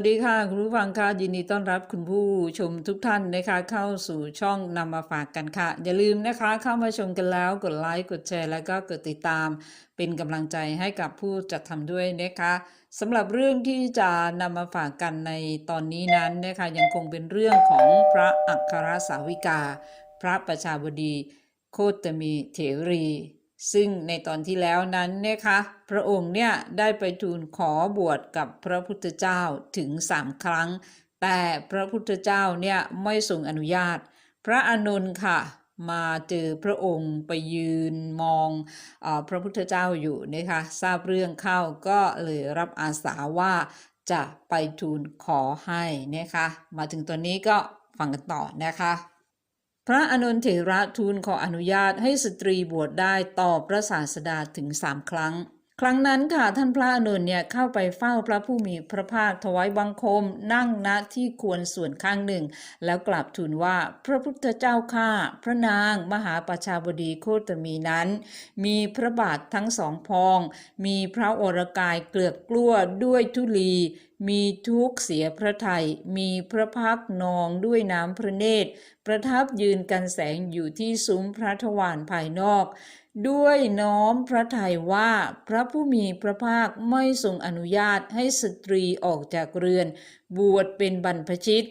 วัสดีค่ะ คุณผู้ฟังค่ะยินดีต้อนรับคุณผู้ชมทุกท่านนะคะ เข้าสู่ช่องนำมาฝากกันค่ะ อย่าลืมนะคะเข้ามาชมกันแล้วกดไลค์กดแชร์ แล้วก็กดติดตาม เป็นกำลังใจให้กับผู้จัดทำด้วยนะคะสำหรับเรื่องที่จะนำมาฝากกันในตอนนี้นั้นนะคะยังคงเป็นเรื่องของพระอัครสาวิกา พระประชาบดี โคตมีเถรี ซึ่งในตอนที่แล้วนั้นนะคะพระองค์เนี่ยได้ไปทูลขอบวชกับพระพุทธเจ้าถึงสามครั้ง แต่พระพุทธเจ้าเนี่ยไม่ทรงอนุญาต พระอานนท์ค่ะมาเจอพระองค์ไปยืนมองอพระพุทธเจ้าอยู่นะคะทราบเรื่องเข้าก็เลยรับอาสาว่าจะไปทูลขอให้นะคะ มาถึงตอนนี้ก็ฟังกันต่อนะคะ พระอนนเถระทูลขออนุญาตให้สตรีบวชได้ต่อพระศาสดาถึงสามครั้ง ครั้งนั้นค่ะท่านพระอานนเนี่ยเข้าไปเฝ้าพระผู้มีพระภาคถวายบังคม นั่งณที่ควรส่วนข้างหนึ่ง แล้วกลับทูลว่าพระพุทธเจ้าข้าพระนางมหาปชาบดีโคตมีนั้น มีพระบาททั้งสองพอง มีพระโอรกายเกลือกกลั้วด้วยทุลี มีทุกเสียพระไทยมีพระพักนองด้วยน้ำพระเนตร ประทับยืนกันแสงอยู่ที่ซุ้มพระทวารภายนอก ด้วยน้อมพระทัยว่าพระผู้มีพระภาคไม่ทรงอนุญาตให้สตรีออกจากเรือน บวชเป็นบรรพชิต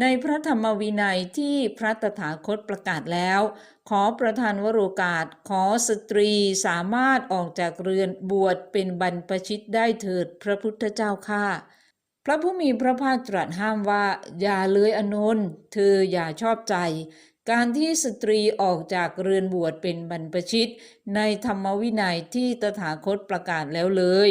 ในพระธรรมวินัยที่พระตถาคตประกาศแล้ว ขอประทานวโรกาส ขอสตรีสามารถออกจากเรือนบวชเป็นบรรพชิตได้เถิดพระพุทธเจ้าข้าพระผู้มีพระภาคตรัสห้ามว่า อย่าเลยอนนท์เธออย่าชอบใจ การที่สตรีออกจากเรือนบวชเป็นบรรพชิต ในธรรมวินัยที่ตถาคตประกาศแล้วเลย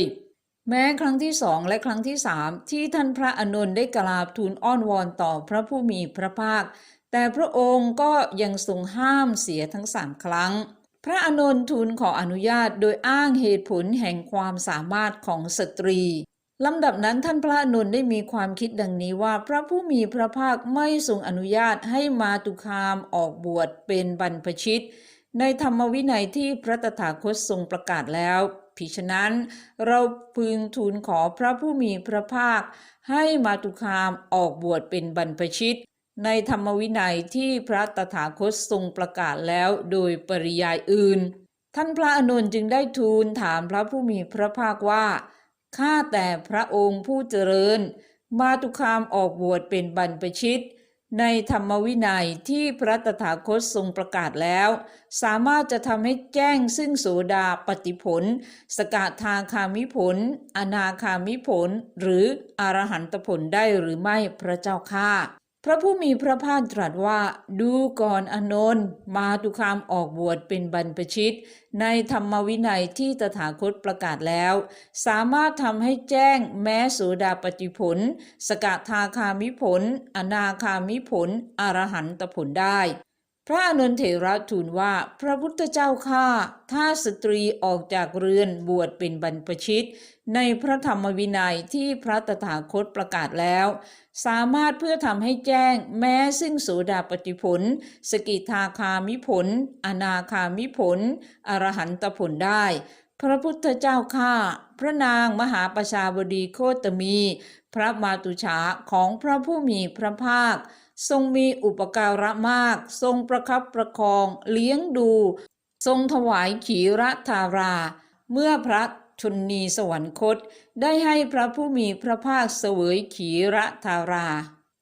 แม้ครั้งที่สองและครั้งที่สามที่ท่านพระอานนได้กราบทูลอ้อนวอนต่อพระผู้มีพระภาค แต่พระองค์ก็ยังทรงห้ามเสียทั้งสามครั้ง พระอานนทูลขออนุญาตโดยอ้างเหตุผลแห่งความสามารถของสตรีลำดับนั้นท่านพระอานนท์ได้มีความคิดดังนี้ว่าพระผู้มีพระภาคไม่ทรงอนุญาตให้มาตุคามออกบวชเป็นบรรพชิต ในธรรมวินัยที่พระตถาคตทรงประกาศแล้ว พิฉะนั้น เราพึงทูลขอพระผู้มีพระภาค ให้มาตุคามออกบวชเป็นบรรพชิต ในธรรมวินัยที่พระตถาคตทรงประกาศแล้วโดยปริยายอื่น ท่านพระอานนจึงได้ทูลถามพระผู้มีพระภาคว่าข้าแต่พระองค์ผู้เจริญ มาตุคามออกบวชเป็นบรรพชิต ในธรรมวินัยที่พระตถาคตทรงประกาศแล้ว สามารถจะทำให้แจ้งซึ่งโสดาปฏิผล สกทาคามิผล อนาคามิผล หรืออรหันตผลได้หรือไม่พระเจ้าข้า พระผู้มีพระภาคตรัสว่า ดูก่อนอนนท์มาตุคามออกบวชเป็นบรรพชิต ในธรรมวินัยที่ตถาคตประกาศแล้ว สามารถทำให้แจ้งแม้โสดาปฏิผล สกทาคามิผล อนาคามิผล อรหันตผลได้ พระอนนเถระทูลว่าพระพุทธเจ้าข้าถ้าสตรีออกจากเรือนบวชเป็นบรรพชิต ในพระธรรมวินัยที่พระตถาคตประกาศแล้ว สามารถเพื่อทำให้แจ้งแม้ซึ่งโสดาปฏิผล สกิทาคามิผล อนาคามิผล อรหันตผลได้ พระพุทธเจ้าข้าพระนางมหาประชาบดีโคตมี พระมาตุฉาของพระผู้มีพระภาค ทรงมีอุปการะมาก ทรงประคับประคอง เลี้ยงดู ทรงถวายขีรธารา เมื่อพระชนนีสวรรคต ได้ให้พระผู้มีพระภาคเสวยขีรธารา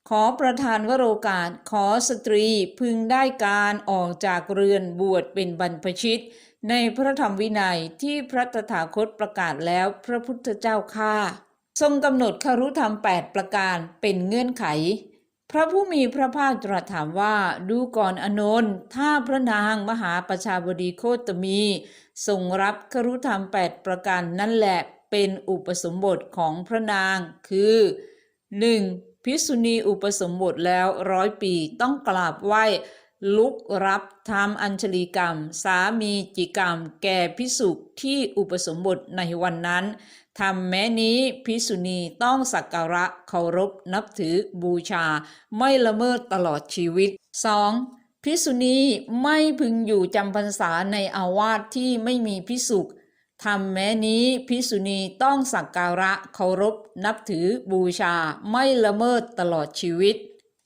ขอประทานวโรกาส ขอสตรีพึงได้การออกจากเรือนบวชเป็นบรรพชิต ในพระธรรมวินัยที่พระตถาคตประกาศแล้วพระพุทธเจ้าข้าทรงกำหนดคารุธรรม 8 ประการเป็นเงื่อนไข พระผู้มีพระภาคตรัสถามว่าดูก่อนอนนท์ถ้าพระนางมหาประชาบดีโคตมีทรงรับครุธรรม8ประการนั่นแหละเป็นอุปสมบทของพระนางคือ 1. ภิษุณีอุปสมบทแล้วร้อยปีต้องกราบไหว้ลุกรับทำอัญชลีกรรม สามีจิกรรม แก่พิสุที่อุปสมบทในวันนั้น ทำแม้นี้พิสุณีต้องสักการะเคารพนับถือบูชา ไม่ละเมิดตลอดชีวิต 2. พิสุณีไม่พึงอยู่จำพรรษาในอาวาสที่ไม่มีพิสุทำแม้นี้พิสุณีต้องสักการะเคารพนับถือบูชา ไม่ละเมิดตลอดชีวิต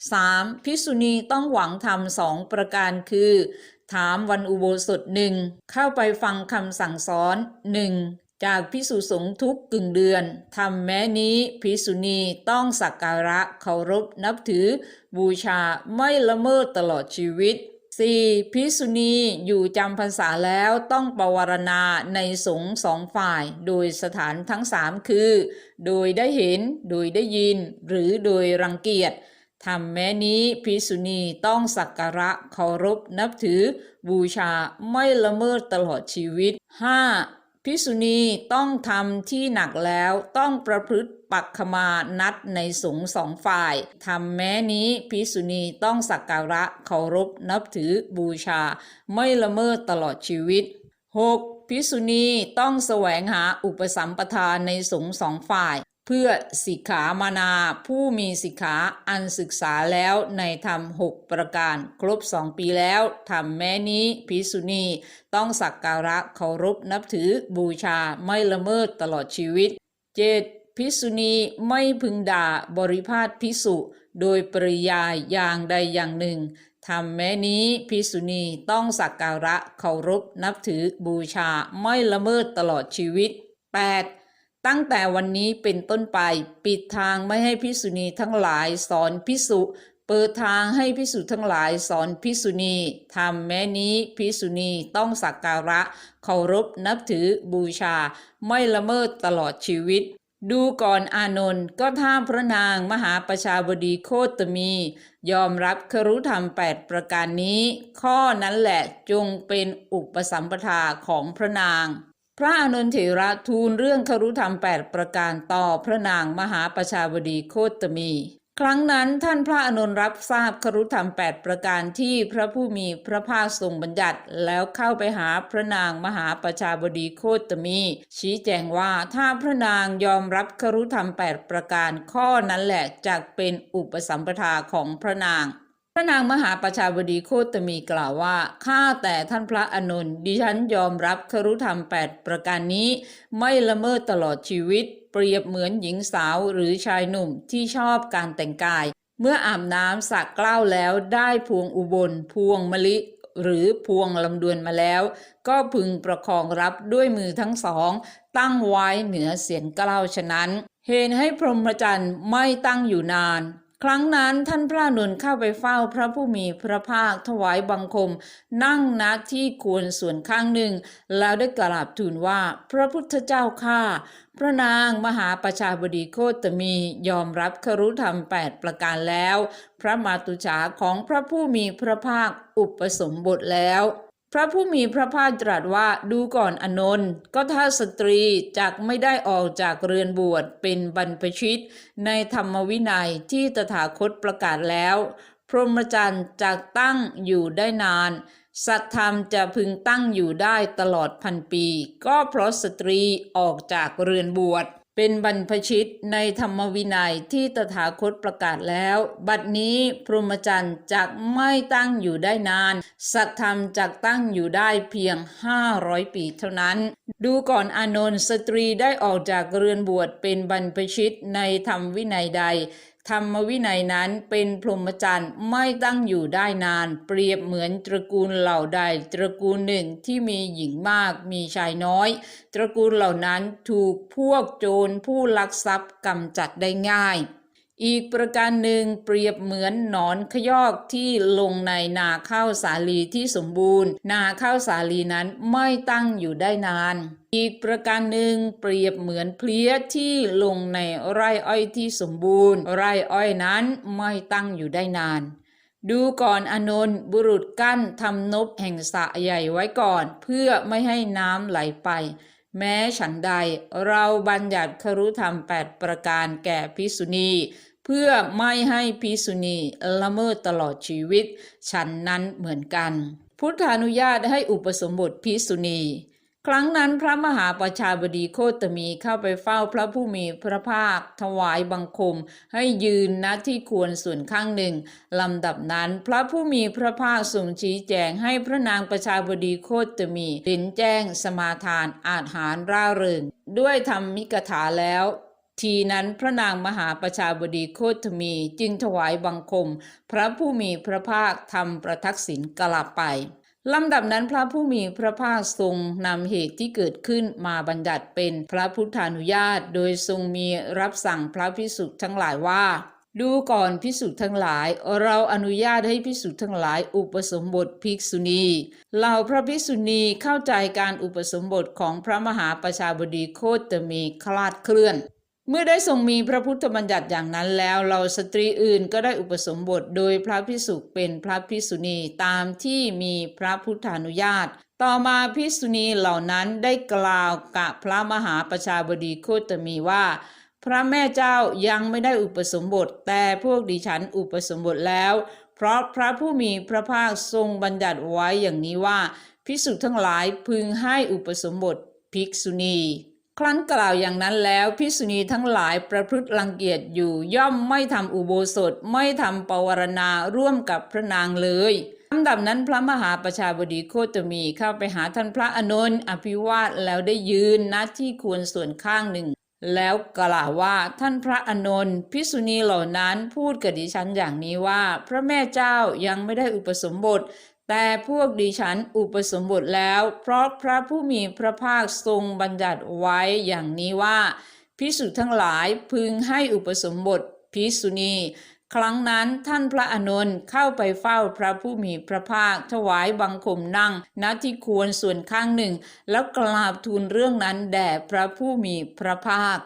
3. พิสุณีต้องหวังธรรมสองประการคือ ถามวันอุโบสถหนึ่งเข้าไปฟังคำสั่งสอนหนึ่ง จากพิสุสงฆ์ทุกกึ่งเดือนทำแม้นี้พิสุณีต้องสักการะเคารพนับถือ บูชาไม่ละเมิดตลอดชีวิต 4. พิสุณีอยู่จำพรรษาแล้วต้องปวารณาในสงฆ์สองฝ่าย โดยสถานทั้งสามคือ โดยได้เห็น โดยได้ยิน หรือโดยรังเกียจทำแม้นี้พิสุณีต้องสักการะเคารพนับถือ บูชาไม่ละเมิดตลอดชีวิต 5. พิสุณีต้องทำที่หนักแล้วต้องประพฤติปักขมานัดในสงฆ์สองฝ่ายทำแม้นี้พิสุณีต้องสักการะเคารพนับถือบูชา ไม่ละเมิดตลอดชีวิต 6. พิสุณีต้องแสวงหาอุปสัมปทานในสงฆ์สองฝ่าย พื่อสิกขามานาผู้มีสิกขาอันศึกษาแล้วในธรรมหกประการครบสองปีแล้วทำแม้นี้พิสุณีต้องสักการะเคารพนับถือบูชาไม่ละเมิดตลอดชีวิต 7. พิสุณีไม่พึงด่าบริพาทพิสุโดยปริยายอย่างใดอย่างหนึ่งทำแม้นี้พิสุณีต้องสักการะเคารพนับถือบูชาไม่ละเมิดตลอดชีวิต 8. ตั้งแต่วันนี้เป็นต้นไป ปิดทางไม่ให้พิสุณีทั้งหลายสอนพิสุเปิดทางให้พิสุทั้งหลายสอนพิสุณีทำแม้นี้พิสุณีต้องสักการะ เคารพนับถือบูชา ไม่ละเมิดตลอดชีวิต ดูก่อนอานนท์ก็ถ้าพระนางมหาประชาบดีโคตมี ยอมรับครุธรรม8ประการนี้ ข้อนั้นแหละจงเป็นอุปสัมปทาของพระนาง พระอานนทเถระทูลเรื่องครุธรรม8ปดประการต่อพระนางมหาประชาบดีโคตมี ครั้งนั้นท่านพระอนนท์รับทราบครุธรรม8ปดประการที่พระผู้มีพระภาคทรงบัญญัติ แล้วเข้าไปหาพระนางมหาประชาบดีโคตมี ชี้แจงว่าถ้าพระนางยอมรับครุธรรม8ประการข้อนั้นแหละจะเป็นอุปสัมปทาของพระนาง พระนางมหาประชาบดีโคตมีกล่าวว่า ข้าแต่ท่านพระอานนดิฉันยอมรับครุธรรม8ประการนี้ ไม่ละเมิดตลอดชีวิต เปรียบเหมือนหญิงสาวหรือชายหนุ่มที่ชอบการแต่งกาย เมื่ออาบน้ำสักเกล้าวแล้วได้พวงอุบล พวงมะลิหรือพวงลำดวนมาแล้ว ก็พึงประคองรับด้วยมือทั้งสอง ตั้งไว้เหนือเสียนเกล้าวฉะนั้น เหตุให้พรหมจรรย์ไม่ตั้งอยู่นาน ครั้งนั้นท่านพระอานเข้าไปเฝ้าพระผู้มีพระภาคถวายบังคม นั่งณที่ควรส่วนข้างหนึ่ง แล้วได้กราบทูลว่า พระพุทธเจ้าข้าพระนางมหาประชาบดีโคตมียอมรับครุธรรม8ประการแล้ว พระมาตุฉาของพระผู้มีพระภาคอุปสมบทแล้ว พระผู้มีพระภาคตรัสว่าดูก่อนอนนท์ก็ถ้าสตรีจักไม่ได้ออกจากเรือนบวชเป็นบรรพชิต ในธรรมวินัยที่ตถาคตประกาศแล้ว พรหมจรรย์จะตั้งอยู่ได้นาน สัตธรรมจะพึงตั้งอยู่ได้ตลอดพันปี ก็เพราะสตรีออกจากเรือนบวช เป็นบรรพชิตในธรรมวินัยที่ตถาคตประกาศแล้ว บัดนี้พรหมจรรย์จะไม่ตั้งอยู่ได้นาน สัตธรรมจะตั้งอยู่ได้เพียง 500 ปีเท่านั้น ดูก่อนอานนท์สตรีได้ออกจากเรือนบวชเป็นบรรพชิตในธรรมวินัยใด ธรรมวินัยนั้นเป็นพรหมจรรย์ไม่ตั้งอยู่ได้นาน เปรียบเหมือนตระกูลเหล่าใด ตระกูลหนึ่งที่มีหญิงมากมีชายน้อย ตระกูลเหล่านั้นถูกพวกโจรผู้ลักทรัพย์กำจัดได้ง่าย อีกประการหนึ่งเปรียบเหมือนหนอนขยอกที่ลงในนาข้าวสาลีที่สมบูรณ์ นาข้าวสาลีนั้นไม่ตั้งอยู่ได้นาน อีกประการหนึ่งเปรียบเหมือนเพลี้ยที่ลงในไร่อ้อยที่สมบูรณ์ ไร่อ้อยนั้นไม่ตั้งอยู่ได้นาน ดูก่อนอนนท์บุรุษกั้นทำนบแห่งสะใหญ่ไว้ก่อน เพื่อไม่ให้น้ำไหลไปแม้ฉันใดเราบัญญัติครุธรรม 8 ประการแก่พิสุณี เพื่อไม่ให้พิสุณีละเมิดตลอดชีวิต ฉันนั้นเหมือนกัน พุทธานุญาตให้อุปสมบทพิสุณีครั้งนั้นพระมหาประชาบดีโคตมีเข้าไปเฝ้าพระผู้มีพระภาค ถวายบังคม ให้ยืนณที่ควรส่วนข้างหนึ่งลำดับนั้น พระผู้มีพระภาคทรงชี้แจงให้พระนางประชาบดีโคตมีเห็นแจ้งสมาทานอาหารร่าเริง ด้วยธรรมมิกถาแล้ว ทีนั้นพระนางมหาประชาบดีโคตมีจึงถวายบังคม พระผู้มีพระภาคทำประทักษิณกลับไปลำดับนั้นพระผู้มีพระภาคทรงนำเหตุที่เกิดขึ้นมาบัญญัติเป็นพระพุทธานุญาต โดยทรงมีรับสั่งพระพิสุทั้งหลายว่า ดูก่อนพิสุทั้งหลาย เราอนุญาตให้พิสุทั้งหลาย อุปสมบทภิกษุณีเหล่าพระภิกษุณีเข้าใจการอุปสมบทของพระมหาประชาบดีโคตมีคลาดเคลื่อน เมื่อได้ทรงมีพระพุทธบัญญัติอย่างนั้นแล้วเราสตรีอื่นก็ได้อุปสมบทโดยพระพิสุเป็นพระพิสุณีตามที่มีพระพุทธานุญาต ต่อมาพิสุณีเหล่านั้นได้กล่าวกับพระมหาประชาบดีโคตมีว่า พระแม่เจ้ายังไม่ได้อุปสมบท แต่พวกดิฉันอุปสมบทแล้ว เพราะพระผู้มีพระภาคทรงบัญญัติไว้อย่างนี้ว่าภิกษุทั้งหลายพึงให้อุปสมบทภิกษุณี ครั้นกล่าวอย่างนั้นแล้วภิษุณีทั้งหลายประพฤติรังเกียจอยู่ย่อมไม่ทำอุโบสถไม่ทำปวารณาร่วมกับพระนางเลยลำดับนั้นพระมหาประชาบดีโคตมีเข้าไปหาท่านพระอานนท์อภิวาทแล้วได้ยืนณที่ควรส่วนข้างหนึ่ง แล้วกล่าวว่าท่านพระอานนท์ภิษุณีเหล่านั้นพูดกับดิฉันอย่างนี้ว่า พระแม่เจ้ายังไม่ได้อุปสมบท แต่พวกดิฉันอุปสมบทแล้ว เพราะพระผู้มีพระภาคทรงบัญญัติไว้อย่างนี้ว่าภิกษุทั้งหลายพึงให้อุปสมบทภิกษุณี ครั้งนั้นท่านพระอานนเข้าไปเฝ้าพระผู้มีพระภาค ถวายบังคมนั่งณที่ควรส่วนข้างหนึ่ง แล้วกราบทูลเรื่องนั้นแด่พระผู้มีพระภาค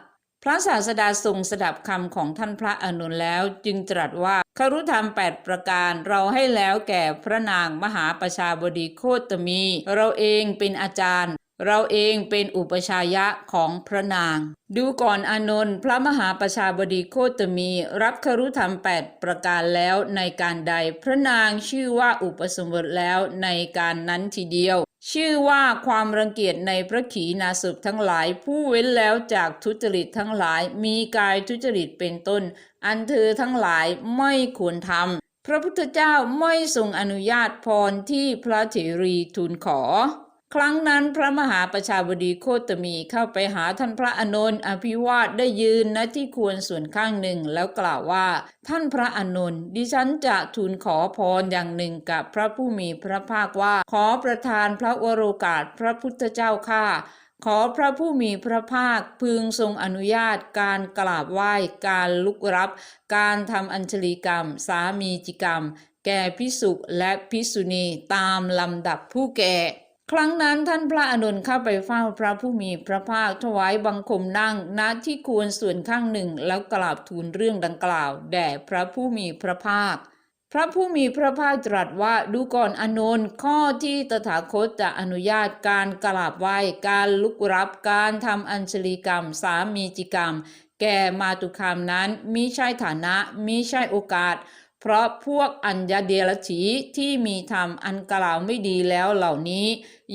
พระศาสดาทรงสดับคำของท่านพระอนุนแล้วจึงตรัสว่าครุธรรมแปดประการเราให้แล้วแก่พระนางมหาประชาบดีโคตมี เราเองเป็นอาจารย์ เราเองเป็นอุปชายะของพระนาง ดูก่อนอานนท์พระมหาประชาบดีโคตมี รับครุธรรมแปดประการแล้วในการใด พระนางชื่อว่าอุปสมบทแล้วในการนั้นทีเดียว ชื่อว่าความรังเกียจในพระขีณาสพทั้งหลาย ผู้เว้นแล้วจากทุจริตทั้งหลาย มีกายทุจริตเป็นต้น อันเธอทั้งหลายไม่ควรทำพระพุทธเจ้าไม่ทรงอนุญาตพรที่พระเถรีทูลขอ ครั้งนั้นพระมหาประชาบดีโคตมีเข้าไปหาท่านพระอนนท์อภิวาทได้ยืนณที่ควรส่วนข้างหนึ่งแล้วกล่าวว่า ท่านพระอนนท์ดิฉันจะทูลขอพรอย่างหนึ่งกับพระผู้มีพระภาคว่า ขอประทานพระวโรกาสพระพุทธเจ้าข้าขอพระผู้มีพระภาคพึงทรงอนุญาตการกราบไหว้ การลุกรับ การทำอัญชลีกรรม สามีจิกรรม แก่พิสุและพิสุณีตามลำดับผู้แก่ ครั้งนั้นท่านพระอานนเข้าไปเฝ้าพระผู้มีพระภาคถวายบังคมนั่งณที่ควรส่วนข้างหนึ่งแล้วกราบทูลเรื่องดังกล่าว แด่พระผู้มีพระภาค พระผู้มีพระภาคตรัสว่าดูก่อนอานนข้อที่ตถาคตจะอนุญาตการกราบไหว้การลุกรับการทำอัญชลีกรรม สามีจิกรรม แก่มาตุคามนั้นมิใช่ฐานะมิใช่โอกาส เพราะพวกอัญญาเดรฉีที่มีธรรมอันกล่าวไม่ดีแล้วเหล่านี้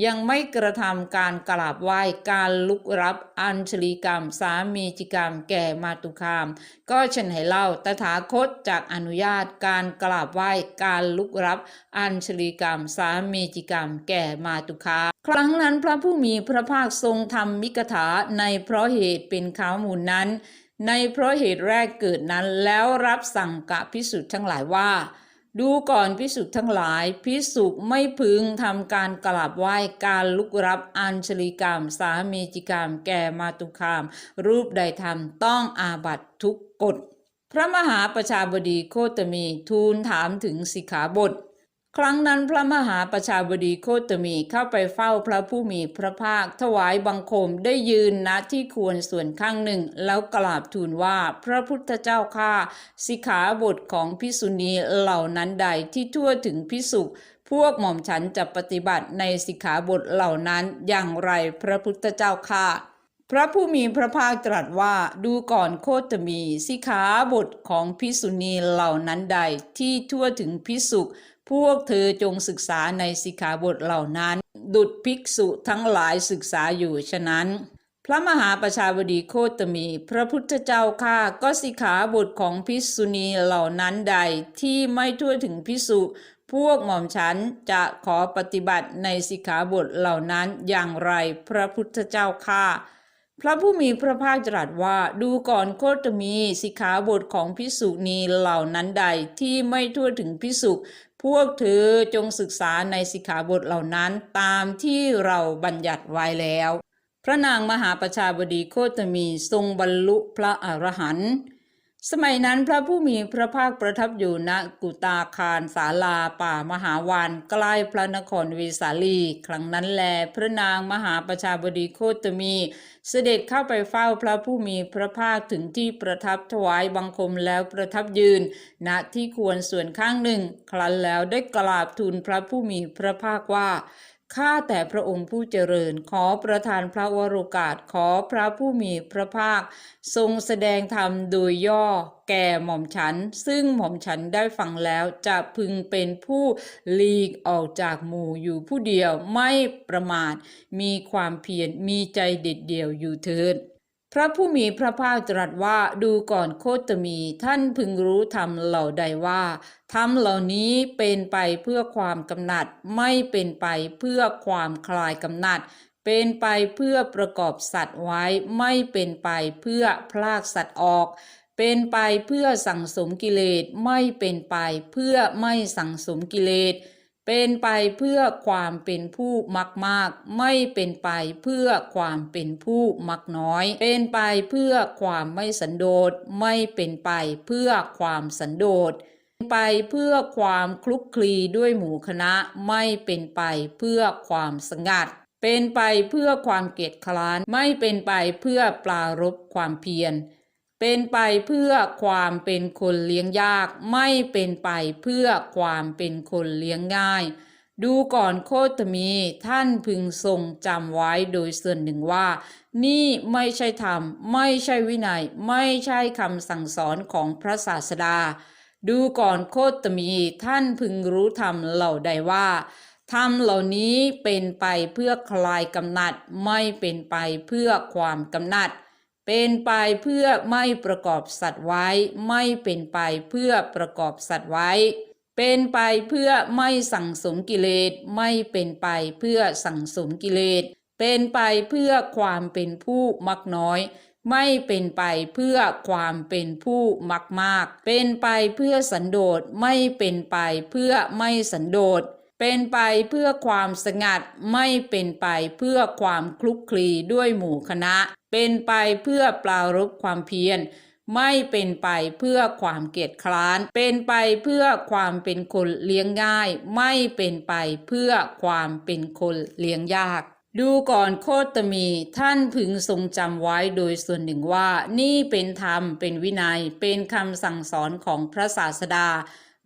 ยังไม่กระทำการกราบไหว้การลุกรับอัญชลีกรรม สามีจิกรรมแก่มาตุคาม ก็ฉันให้เล่าตถาคตจากอนุญาตการกราบไหว้การลุกรับอัญชลีกรรม สามีจิกรรม แก่มาตุคามครั้งนั้นพระผู้มีพระภาคทรงทำมิกถาในเพราะเหตุเป็นข้าวมูลนั้น ในเพราะเหตุแรกเกิดนั้นแล้วรับสั่งกับพิสุทธ์ทั้งหลายว่า ดูก่อนพิสุทธ์ทั้งหลายพิสุไม่พึงทำการกราบไหว้การลุกรับอัญชลีกรรม สามีจิกรรม แก่มาตุคาม รูปใดทำต้องอาบัตทุกกฎพระมหาประชาบดีโคตมีทูลถามถึงสิกขาบท ครั้งนั้นพระมหาประชาบดีโคตมีเข้าไปเฝ้าพระผู้มีพระภาค ถวายบังคมได้ยืนณที่ควรส่วนข้างหนึ่ง แล้วกราบทูลว่าพระพุทธเจ้าข้าสิกขาบทของพิสุณีเหล่านั้นใดที่ทั่วถึงพิสุพวกหม่อมฉันจะปฏิบัติในสิกขาบทเหล่านั้นอย่างไรพระพุทธเจ้าข้าพระผู้มีพระภาคตรัสว่าดูก่อนโคตมีสิกขาบทของพิสุณีเหล่านั้นใดที่ทั่วถึงพิสุ พวกเธอจงศึกษาในสิกขาบทเหล่านั้น ดุดภิกษุทั้งหลายศึกษาอยู่ฉะนั้น พระมหาประชาบดีโคตมี พระพุทธเจ้าข้าก็สิกขาบทของภิกษุณีเหล่านั้นใดที่ไม่ทั่วถึงภิกษุพวกหม่อมฉันจะขอปฏิบัติในสิกขาบทเหล่านั้นอย่างไรพระพุทธเจ้าข้า พระผู้มีพระภาคตรัสว่าดูก่อนโคตมีสิกขาบทของพิสุนีเหล่านั้นใดที่ไม่ทั่วถึงพิสุพวกเธอจงศึกษาในสิกขาบทเหล่านั้นตามที่เราบัญญัติไว้แล้ว พระนางมหาประชาบดีโคตมีทรงบรรลุพระอรหันต์ สมัยนั้นพระผู้มีพระภาคประทับอยู่ณกุตาคารศาลาป่ามหาวานใกล้พระนครวิสาลี ครั้งนั้นแล พระนางมหาประชาบดีโคตมี เสด็จเข้าไปเฝ้าพระผู้มีพระภาคถึงที่ประทับถวายบังคมแล้วประทับยืน ณที่ควรส่วนข้างหนึ่ง ครั้นแล้วได้กราบทูลพระผู้มีพระภาคว่า ข้าแต่พระองค์ผู้เจริญ ขอประทานพระวโรกาส ขอพระผู้มีพระภาค ทรงแสดงธรรมโดยย่อ แก่หม่อมฉัน ซึ่งหม่อมฉันได้ฟังแล้วจะพึงเป็นผู้หลีกออกจากหมู่อยู่ผู้เดียวไม่ประมาท มีความเพียรมีใจเด็ดเดี่ยวอยู่เถิด พระผู้มีพระภาคตรัสว่าดูก่อนโคตมี ท่านพึงรู้ธรรมเหล่าใดว่าธรรมเหล่านี้เป็นไปเพื่อความกำหนัด ไม่เป็นไปเพื่อความคลายกำหนัด เป็นไปเพื่อประกอบสัตว์ไว้ ไม่เป็นไปเพื่อพลากสัตว์ออก เป็นไปเพื่อสั่งสมกิเลสไม่เป็นไปเพื่อไม่สั่งสมกิเลส เป็นไปเพื่อความเป็นผู้มักมาก ไม่เป็นไปเพื่อความเป็นผู้มักน้อย เป็นไปเพื่อความไม่สันโดษ ไม่เป็นไปเพื่อความสันโดษเป็นไปเพื่อความคลุกคลีด้วยหมู่คณะไม่เป็นไปเพื่อความสงัด เป็นไปเพื่อความเกียจคร้านไม่เป็นไปเพื่อปลารบความเพียร เป็นไปเพื่อความเป็นคนเลี้ยงยาก ไม่เป็นไปเพื่อความเป็นคนเลี้ยงง่าย ดูก่อนโคตมี ท่านพึงทรงจำไว้โดยส่วนหนึ่งว่า นี่ไม่ใช่ธรรม ไม่ใช่วินัย ไม่ใช่คำสั่งสอนของพระศาสดา ดูก่อนโคตมี ท่านพึงรู้ธรรมเหล่าใดว่าธรรมเหล่านี้เป็นไปเพื่อคลายกำหนัด ไม่เป็นไปเพื่อความกำหนัด เป็นไปเพื่อไม่ประกอบสัตว์ไว้ ไม่เป็นไปเพื่อประกอบสัตว์ไว้ เป็นไปเพื่อไม่สั่งสมกิเลส ไม่เป็นไปเพื่อสั่งสมกิเลส เป็นไปเพื่อความเป็นผู้มักน้อย ไม่เป็นไปเพื่อความเป็นผู้มักมาก เป็นไปเพื่อสันโดษ ไม่เป็นไปเพื่อไม่สันโดษเป็นไปเพื่อความสงัดไม่เป็นไปเพื่อความคลุกคลีด้วยหมู่คณะ เป็นไปเพื่อปลารบความเพียร ไม่เป็นไปเพื่อความเกียจคร้าน เป็นไปเพื่อความเป็นคนเลี้ยงง่าย ไม่เป็นไปเพื่อความเป็นคนเลี้ยงยาก ดูก่อนโคตมีท่านพึงทรงจำไว้โดยส่วนหนึ่งว่า นี่เป็นธรรมเป็นวินัย เป็นคำสั่งสอนของพระศาสดา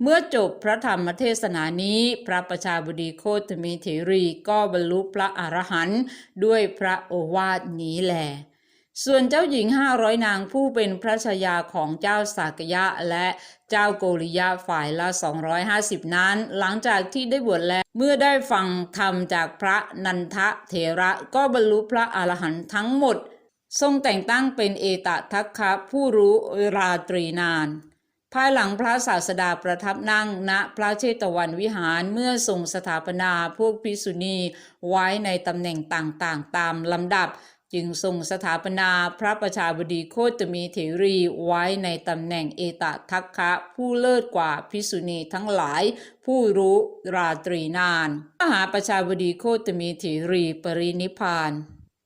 เมื่อจบพระธรรมเทศนานี้ พระประชาบดีโคตมีเถรีก็บรรลุพระอรหันต์ด้วยพระโอวาทนี้แหล ส่วนเจ้าหญิงห้าร้อยนางผู้เป็นพระชายาของเจ้าสากยะและเจ้าโกริยะฝ่ายละ 250 นั้น หลังจากที่ได้บวชแล้ว เมื่อได้ฟังธรรมจากพระนันทะเถระก็บรรลุพระอรหันต์ทั้งหมด ทรงแต่งตั้งเป็นเอตทัคคะผู้รู้ราตรีนาน ภายหลังพระศาสดาประทับนั่งณพระเชตวันวิหารเมื่อทรงสถาปนาพวกภิกษุณีไว้ในตำแหน่งต่างๆ ตามลำดับ จึงทรงสถาปนาพระประชาบดีโคตมีเถรีไว้ในตำแหน่งเอตทัคคะผู้เลิศกว่าภิกษุณีทั้งหลาย ผู้รู้ราตรีนาน มหาประชาบดีโคตมีเถรีปรินิพาน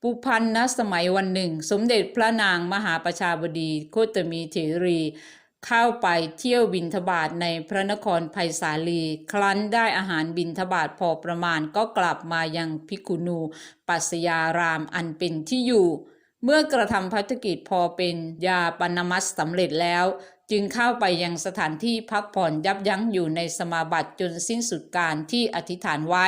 ปุพันนสมัยวันหนึ่ง สมเด็จพระนางมหาประชาบดีโคตมีเถรี เข้าไปเที่ยวบินทบาทในพระนครไผ่สาลี ครั้นได้อาหารบินทบาทพอประมาณก็กลับมายังพิกุณูปัสยารามอันเป็นที่อยู่ เมื่อกระทำพัฒกิจพอเป็นยาปนมัสสำเร็จแล้ว จึงเข้าไปยังสถานที่พักผ่อนยับยั้งอยู่ในสมาบัติจนสิ้นสุดการที่อธิษฐานไว้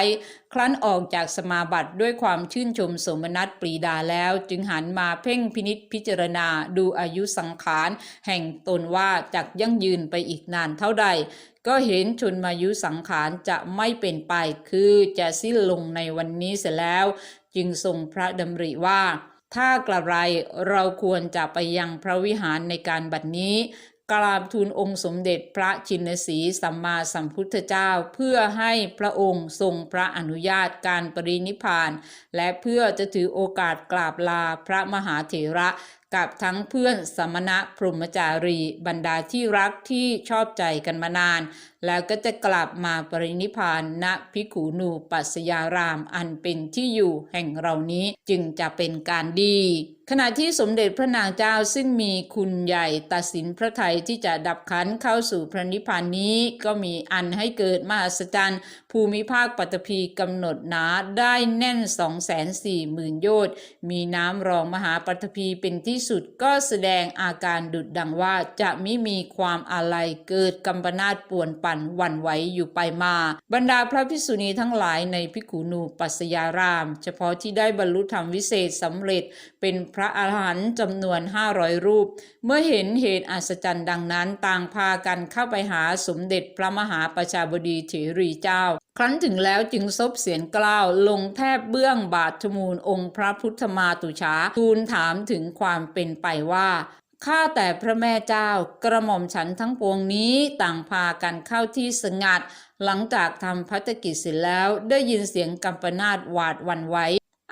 ครั้นออกจากสมาบัติด้วยความชื่นชมสมนัตปรีดาแล้ว จึงหันมาเพ่งพินิษพิจารณาดูอายุสังขารแห่งตนว่าจักยั่งยืนไปอีกนานเท่าใด ก็เห็นชนมายุสังขารจะไม่เป็นไปคือจะสิ้นลงในวันนี้เสียแล้ว จึงทรงพระดำริว่าถ้ากระไรเราควรจะไปยังพระวิหารในการบัดนี้ กราบทูลองค์สมเด็จพระชินสีสัมมาสัมพุทธเจ้า เพื่อให้พระองค์ทรงพระอนุญาตการปรินิพาน และเพื่อจะถือโอกาสกราบลาพระมหาเถระ กับทั้งเพื่อนสมณะพรหมจารีบรรดาที่รักที่ชอบใจกันมานาน แล้วก็จะกลับมาปรินิพพานณพิขูนูปัสยารามอันเป็นที่อยู่แห่งเรานี้จึงจะเป็นการดี ขณะที่สมเด็จพระนางเจ้าซึ่งมีคุณใหญ่ตัดสินพระไทยที่จะดับขันเข้าสู่พระนิพพานนี้ ก็มีอันให้เกิดมหัศจรรย์ภูมิภาคปัตตภีกำหนดหนาได้แน่น 2 4 0 0 0 0โยชน์มีน้ำรองมหาปัตตภีเป็นที่สุดก็แสดงอาการดุดดังว่าจะไมิมีความอาลัยเกิดกำปนาตป่วนปั่นวันไหวอยู่ไปมา บรรดาพระภิกษุณีทั้งหลายในพิกุณูปัสยาราม เฉพาะที่ได้บรรลุธรรมวิเศษสำเร็จเป็นพระอาหารหันต์จำนวน 500 รูป เมื่อเห็นเหตุอัศจรรย์ดังนั้น ต่างพากันเข้าไปหาสมเด็จพระมหาประชาบดีเถรีเจ้าครั้นถึงแล้วจึงซบเสียงกล้าวลงแทบเบื้องบาทชมูลองค์พระพุทธมาตุชาทูลถามถึงความเป็นไปว่าข้าแต่พระแม่เจ้ากระหม่อมฉันทั้งปวงนี้ต่างพากันเข้าที่สงัด หลังจากทำพัฒกิจเสร็จแล้วได้ยินเสียงกัมปนาตหวาดวันไหว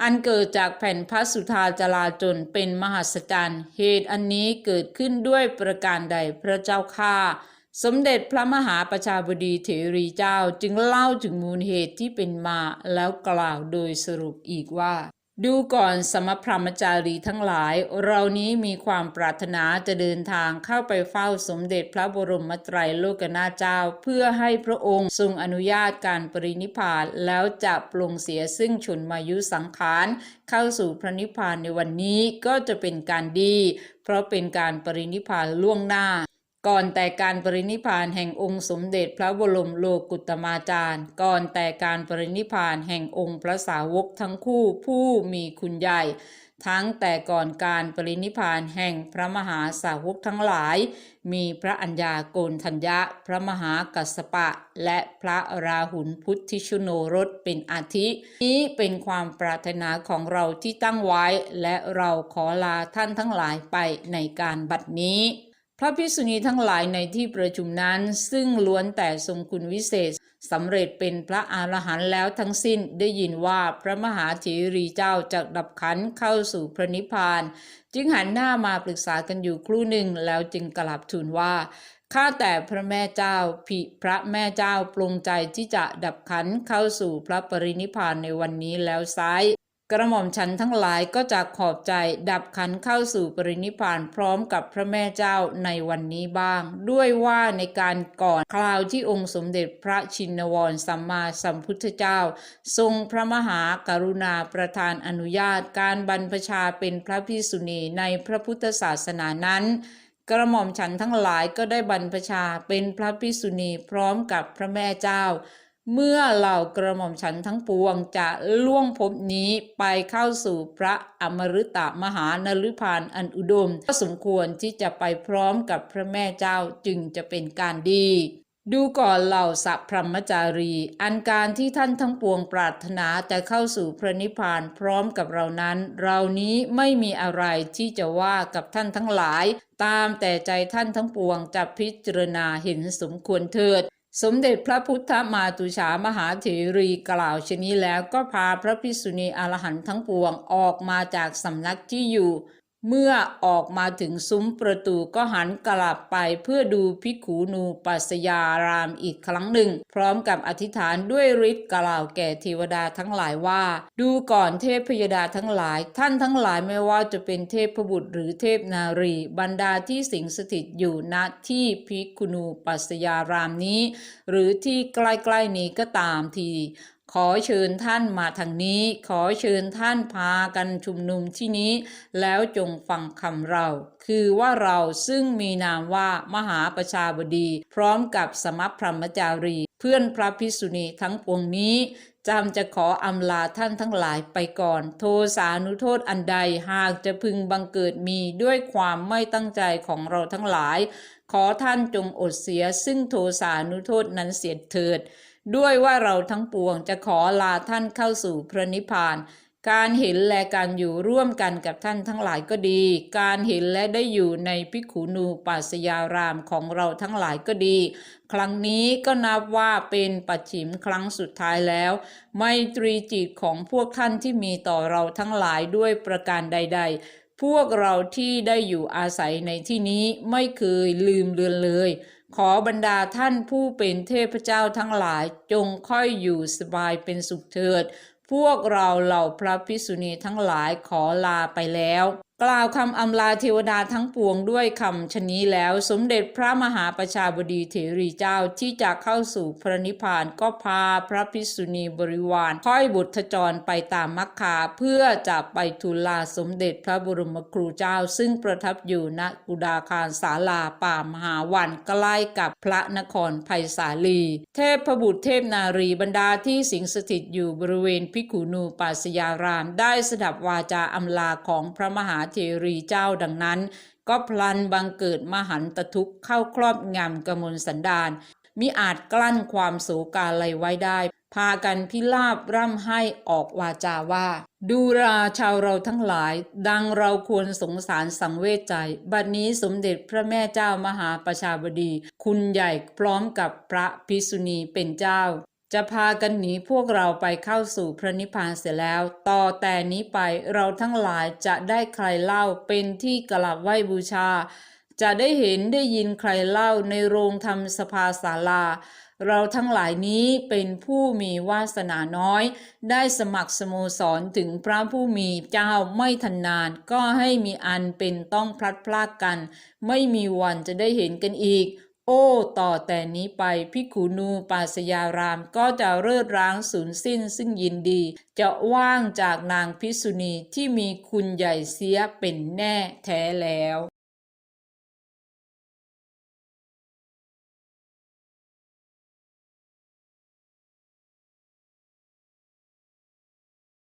อันเกิดจากแผ่นพระสุธาจลาจนเป็นมหัศจรรย์เหตุอันนี้เกิดขึ้นด้วยประการใดพระเจ้าข้า สมเด็จพระมหาประชาบดีเถรีเจ้าจึงเล่าถึงมูลเหตุที่เป็นมาแล้วกล่าวโดยสรุปอีกว่า ดูก่อนสมพรมจารีทั้งหลาย เรานี้มีความปรารถนาจะเดินทางเข้าไปเฝ้าสมเด็จพระบรมไตรโลกนาเจ้า เพื่อให้พระองค์ทรงอนุญาตการปรินิพานแล้วจะปลงเสียซึ่งชนมายุสังขารเข้าสู่พระนิพพานในวันนี้ก็จะเป็นการดี เพราะเป็นการปรินิพานล่วงหน้า ก่อนแต่การปรินิพานแห่งองค์สมเด็จพระบรมโลกุตมาจารย์ ก่อนแต่การปรินิพานแห่งองค์พระสาวกทั้งคู่ผู้มีคุณใหญ่ ทั้งแต่ก่อนการปรินิพานแห่งพระมหาสาวกทั้งหลาย มีพระอัญญาโกณทัญญะ พระมหากัสสปะ และพระราหุลพุทธิชุโนรสเป็นอาทิ นี้เป็นความปรารถนาของเราที่ตั้งไว้ และเราขอลาท่านทั้งหลายไปในการบัดนี้ พระภิกษุณีทั้งหลายในที่ประชุมนั้น ซึ่งล้วนแต่ทรงคุณวิเศษสำเร็จเป็นพระอรหันต์แล้วทั้งสิ้นได้ยินว่าพระมหาเถรีเจ้าจะดับขันเข้าสู่พระนิพพาน จึงหันหน้ามาปรึกษากันอยู่ครู่หนึ่งแล้วจึงกลับทูลว่าข้าแต่พระแม่เจ้าผิพระแม่เจ้าปรงใจที่จะดับขันเข้าสู่พระปรินิพพานในวันนี้แล้วไซ กระหม่อมฉันทั้งหลายก็จะขอบใจดับขันเข้าสู่ปรินิพานพร้อมกับพระแม่เจ้าในวันนี้บ้าง ด้วยว่าในการก่อนคราวที่องค์สมเด็จพระชินวรสัมมาสัมพุทธเจ้า ทรงพระมหากรุณาประทานอนุญาตการบรรพชาเป็นพระพิกษุณีในพระพุทธศาสนานั้นกระหม่อมฉันทั้งหลายก็ได้บรรพชาเป็นพระพิกษุณีพร้อมกับพระแม่เจ้า เมื่อเหล่ากระหม่อมฉันทั้งปวงจะล่วงภพนี้ไปเข้าสู่พระอมฤตมหานฤพานอันอุดม ก็สมควรที่จะไปพร้อมกับพระแม่เจ้าจึงจะเป็นการดี ดูก่อนเหล่าสัพพรหมจารี อันการที่ท่านทั้งปวงปรารถนาจะเข้าสู่พระนิพพานพร้อมกับเรานั้น เรานี้ไม่มีอะไรที่จะว่ากับท่านทั้งหลาย ตามแต่ใจท่านทั้งปวงจะพิจารณาเห็นสมควรเถิด สมเด็จพระพุทธมาตุฉามหาเถรีกล่าวชนี้แล้วก็พาพระภิกษุณีอรหันต์ทั้งปวงออกมาจากสำนักที่อยู่ เมื่อออกมาถึงซุ้มประตูก็หันกลับไปเพื่อดูภิกขุนูปัสยารามอีกครั้งหนึ่ง พร้อมกับอธิษฐานด้วยฤทธิ์กล่าวแก่เทวดาทั้งหลายว่า ดูก่อนเทพพยดาทั้งหลาย ท่านทั้งหลายไม่ว่าจะเป็นเทพบุตรหรือเทพนารี บรรดาที่สิงสถิตอยู่ณที่ภิกขุนูปัสยารามนี้ หรือที่ใกล้ๆนี้ก็ตามที ขอเชิญท่านมาทางนี้ ขอเชิญท่านพากันชุมนุมที่นี้ แล้วจงฟังคำเรา คือว่าเราซึ่งมีนามว่ามหาประชาบดี พร้อมกับสมัพรหมจารี เพื่อนพระภิกษุณีทั้งปวงนี้จำจะขออำลาท่านทั้งหลายไปก่อน โทสานุโทษอันใดหากจะพึงบังเกิดมีด้วยความไม่ตั้งใจของเราทั้งหลาย ขอท่านจงอดเสียซึ่งโทสานุโทษนั้นเสียเถิดด้วยว่าเราทั้งปวงจะขอลาท่านเข้าสู่พระนิพพาน การเห็นและการอยู่ร่วมกันกับท่านทั้งหลายก็ดี การเห็นและได้อยู่ในพิกขุนูปัสยารามของเราทั้งหลายก็ดี ครั้งนี้ก็นับว่าเป็นปัจฉิมครั้งสุดท้ายแล้ว ไมตรีจิตของพวกท่านที่มีต่อเราทั้งหลายด้วยประการใด ๆพวกเราที่ได้อยู่อาศัยในที่นี้ไม่เคยลืมเลือนเลย ขอบรรดาท่านผู้เป็นเทพเจ้าทั้งหลายจงค่อยอยู่สบายเป็นสุขเถิด พวกเราเหล่าพระภิกษุณีทั้งหลายขอลาไปแล้ว กล่าวคำอำลาเทวดาทั้งปวงด้วยคำชนนี้แล้วสมเด็จพระมหาประชาบดีเถรีเจ้าที่จะเข้าสู่พระนิพพานก็พาพระภิกษุณีบริวารค่อยบุตรจรไปตามมักคาเพื่อจะไปทูลลาสมเด็จพระบรมครูเจ้า ซึ่งประทับอยู่ณกุดาคารศาลาป่ามหาวันใกล้กับพระนครไผ่สาลี เทพพบุตรเทพนารีบรรดาที่สิงสถิตอยู่บริเวณพิกุนูปัสยาราม ได้สดับวาจาอำลาของพระมหาเทรีเจ้าดังนั้น ก็พลันบังเกิดมหันตทุกข์เข้าครอบงำกมลสันดานมิอาจกลั้นความโศกาลัยไว้ได้ พากันพิลาบร่ำให้ออกวาจาว่า ดูราชาวเราทั้งหลาย ดังเราควรสงสารสังเวชใจ บัดนี้สมเด็จพระแม่เจ้ามหาประชาบดี คุณใหญ่พร้อมกับพระภิกษุณีเป็นเจ้า จะพากันหนีพวกเราไปเข้าสู่พระนิพพานเสียแล้ว ต่อแต่นี้ไปเราทั้งหลายจะได้ใครเล่าเป็นที่กราบไหว้บูชา จะได้เห็นได้ยินใครเล่าในโรงธรรมสภาศาลา เราทั้งหลายนี้เป็นผู้มีวาสนาน้อย ได้สมัครสโมสรถึงพระผู้มีเจ้าไม่ทันนาน ก็ให้มีอันเป็นต้องพลัดพรากกัน ไม่มีวันจะได้เห็นกันอีก โอ้ ต่อแต่นี้ไปพิขุนูปาสยารามก็จะเลิดร้างสูญสิ้นซึ่งยินดี จะว่างจากนางพิษุณีที่มีคุณใหญ่เสียเป็นแน่แท้แล้ว